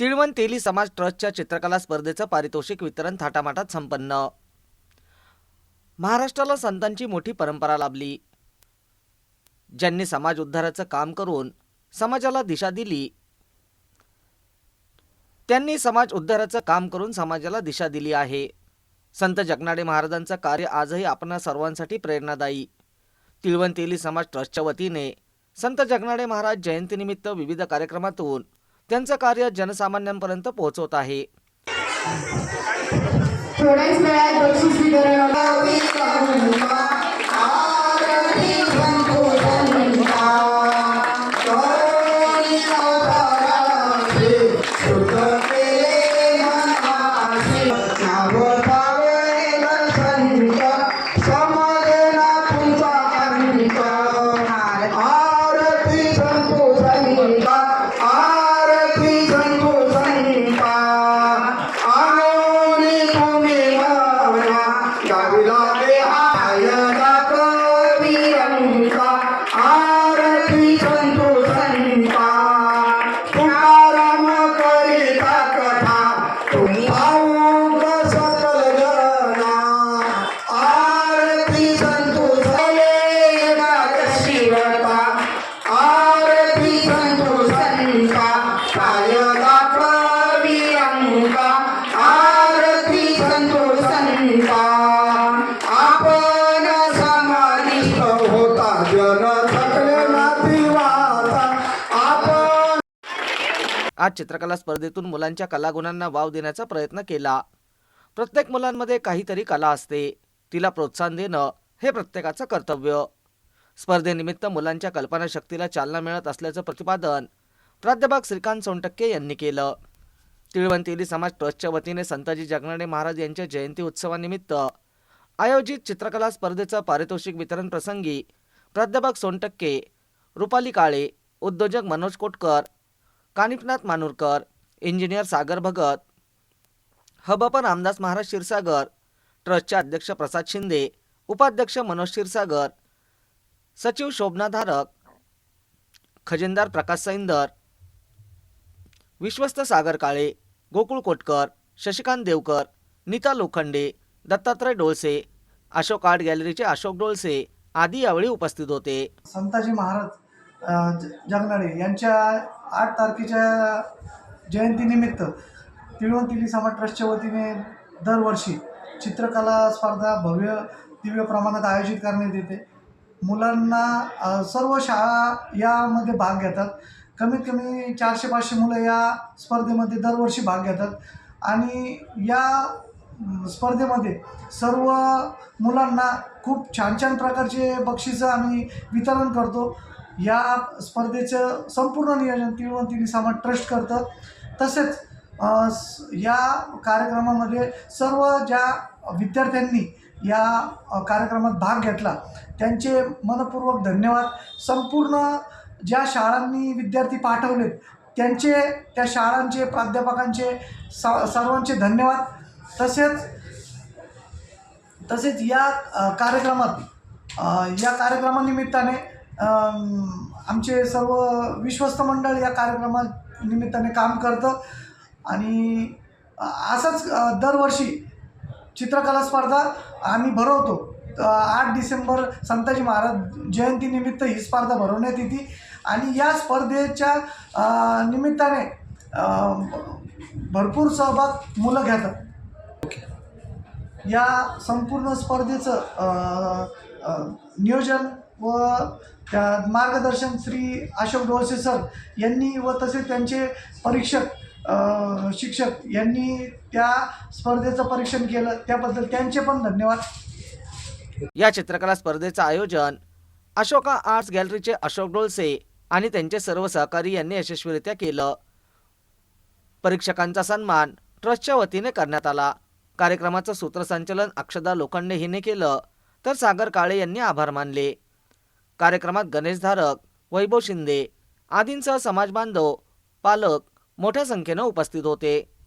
तिळवण तेली समाज ट्रस्टच्या चित्रकला स्पर्धेचं पारितोषिक वितरण थाटामाटात संपन्न. महाराष्ट्राला संतांची मोठी परंपरा लाभली. ज्यांनी समाज उद्धाराचं काम करून समाजाला दिशा दिली. त्यांनी समाज उद्धाराचं काम करून समाजाला दिशा दिली आहे. संत जगनाडे महाराजांचं कार्य आजही आपणा सर्वांसाठी प्रेरणादायी. तिळवण तेली समाज ट्रस्टच्या वतीने संत जगनाडे महाराज जयंतीनिमित्त विविध कार्यक्रमातून त्यांचं कार्य जनसामान्यांपर्यंत पोहोचवत आहे. आज चित्रकला स्पर्धेतून मुलांच्या कलागुणांना वाव देण्याचा प्रयत्न केला. प्रत्येक मुलांमध्ये काहीतरी कला असते. तिला प्रोत्साहन देणं हे प्रत्येकाचं कर्तव्य. स्पर्धेनिमित्त मुलांच्या कल्पनाशक्तीला चालना मिळत असल्याचं प्रतिपादन प्राध्यापक श्रीकांत सोनटक्के यांनी केलं. तिळवंतेली समाज ट्रस्टच्या वतीने संताजी जगनाडे महाराज यांच्या जयंती उत्सवानिमित्त आयोजित चित्रकला स्पर्धेचं पारितोषिक वितरण प्रसंगी प्राध्यापक सोनटक्के रुपाली काळे उद्योजक मनोज कोटकर कानिफनाथ मानूरकर इंजिनियर सागर भगत हबप रामदास महाराज क्षीरसागर ट्रस्टचे अध्यक्ष प्रसाद शिंदे उपाध्यक्ष मनोज क्षीरसागर सचिव शोभना धारक खजिनदार प्रकाश सैंदर विश्वस्त सागर काळे गोकुळ कोटकर शशिकांत देवकर नीता लोखंडे दत्तात्रय डोळसे अशोक आर्ट गॅलरीचे अशोक डोळसे आदी यावेळी उपस्थित होते. संताजी महाराज जगनाडे यांच्या आठ तारखेच्या जयंतीनिमित्त तिळवंतिली समाज ट्रस्टच्या वतीने दरवर्षी चित्रकला स्पर्धा भव्य दिव्य प्रमाणात आयोजित करण्यात येते. मुलांना सर्व शाळा यामध्ये भाग घेतात. कमीत कमी चारशे पाचशे मुलं या स्पर्धेमध्ये दरवर्षी भाग घेतात. आणि या स्पर्धेमध्ये सर्व मुलांना खूप छान छान प्रकारचे बक्षिसं आम्ही वितरण करतो. या स्पर्धेचं संपूर्ण नियोजन तिळवंतिनी समाज ट्रस्ट करतं. तसेच या कार्यक्रमामध्ये सर्व ज्या विद्यार्थ्यांनी या कार्यक्रमात भाग घेतला त्यांचे मनपूर्वक धन्यवाद. संपूर्ण ज्या शाळांनी विद्यार्थी पाठवलेत त्यांचे त्या शाळांचे प्राध्यापकांचे सा सर्वांचे धन्यवाद. तसेच तसेच या कार्यक्रमात या कार्यक्रमानिमित्ताने आमचे सर्व विश्वस्त मंडळ या कार्यक्रमा निमित्ताने काम करतं. आणि असंच दरवर्षी चित्रकला स्पर्धा आम्ही भरवतो. आठ डिसेंबर संताजी महाराज जयंतीनिमित्त ही स्पर्धा भरवण्यात येते. आणि या स्पर्धेच्या निमित्ताने भरपूर सहभाग मुलं घेतात. या संपूर्ण स्पर्धेचं नियोजन व त्या मार्गदर्शन श्री अशोक डोळसे सर यांनी व तसे त्यांचे परीक्षक शिक्षक यांनी त्या स्पर्धेचं परीक्षण केलं. त्याबद्दल त्यांचे पण धन्यवाद. या चित्रकला स्पर्धेचं आयोजन अशोका आर्ट्स गॅलरीचे अशोक डोळसे आणि त्यांचे सर्व सहकारी यांनी यशस्वीरित्या केलं. परीक्षकांचा सन्मान ट्रस्टच्या वतीने करण्यात आला. कार्यक्रमाचं सूत्रसंचालन अक्षदा लोखंडे हिने केलं. तर सागर काळे यांनी आभार मानले. कार्यक्रमात गणेश धारक वैभव शिंदे आदींसह समाज बांधव पालक मोठ्या संख्येनं उपस्थित होते.